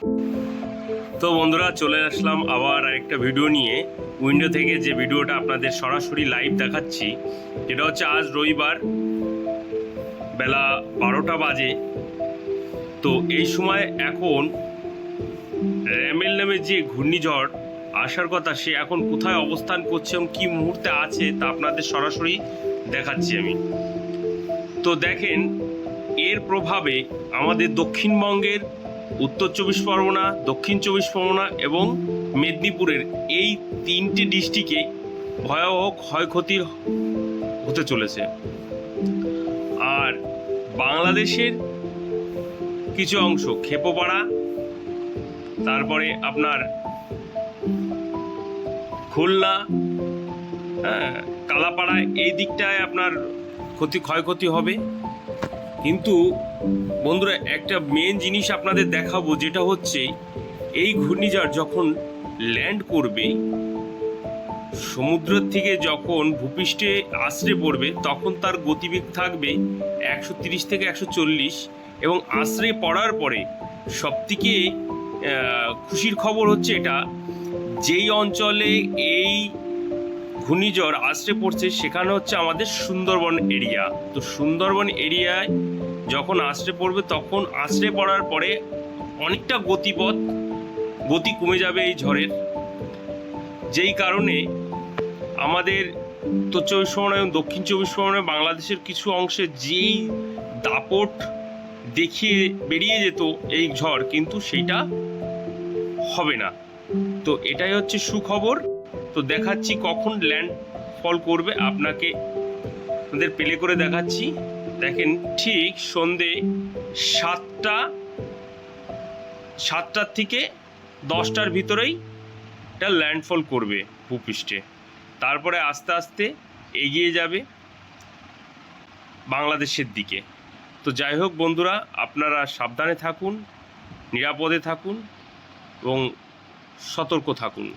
তো বন্ধুরা, চলে আসলাম আবার একটা ভিডিও নিয়ে। উইন্ডো থেকে যে ভিডিওটা আপনাদের সরাসরি লাইভ দেখাচ্ছি এটা হচ্ছে আজ রবিবার বেলা বারোটা বাজে। তো এই সময় এখন র্যামেল নামে যে ঘূর্ণিঝড়, আসার কথা সে এখন কোথায় অবস্থান করছে এবং কী মুহূর্তে আছে, তা আপনাদের সরাসরি দেখাচ্ছি আমি। তো দেখেন, এর প্রভাবে আমাদের দক্ষিণবঙ্গের উত্তর চব্বিশ পরগনা, দক্ষিণ চব্বিশ পরগনা এবং মেদিনীপুরের এই তিনটি ডিস্ট্রিক্টে ভয়াবহ ক্ষয়ক্ষতির হতে চলেছে। আর বাংলাদেশের কিছু অংশ, খেপোপাড়া, তারপরে আপনার খুলনা হ্যাঁ কালাপাড়া, এই দিকটায় আপনার ক্ষতি ক্ষয়ক্ষতি হবে। কিন্তু বন্ধুরা, একটা মেন জিনিস আপনাদের দেখাবো, যেটা হচ্ছে এই ঘূর্ণিঝড় যখন ল্যান্ড করবে সমুদ্র থেকে যখন ভূপৃষ্ঠে আশ্রে পড়বে, তখন তার গতিবেগ থাকবে একশো তিরিশ থেকে একশো চল্লিশ এবং আশ্রে পড়ার পরে সবথেকে খুশির খবর হচ্ছে এটা, যেই অঞ্চলে এই ঘূর্ণিঝড় আশ্রে পড়ছে সেখানে হচ্ছে আমাদের সুন্দরবন এরিয়া। তো সুন্দরবন এরিয়ায় যখন আশ্রে পড়বে, তখন আশ্রে পড়ার পরে অনেকটা গতিপথ, গতি কমে যাবে এই ঝড়ের। যেই কারণে আমাদের উত্তর চব্বিশ পরগনা এবং দক্ষিণ চব্বিশ পরগনা বাংলাদেশের কিছু অংশে যেই দাপট দেখিয়ে বেরিয়ে যেত এই ঝড়, কিন্তু সেইটা হবে না। তো এটাই হচ্ছে সুখবর। তো দেখাচ্ছি কখন ল্যান্ড ফল করবে। আপনাকে আমাদের প্লে করে দেখাচ্ছি। দেখেন ঠিক সন্ধে সাতটা, সাতটার থেকে দশটার ভিতরেই এটা ল্যান্ডফল করবে ভূপৃষ্ঠে। তারপরে আস্তে আস্তে এগিয়ে যাবে বাংলাদেশের দিকে। তো যাই হোক বন্ধুরা, আপনারা সাবধানে থাকুন, নিরাপদে থাকুন এবং সতর্ক থাকুন।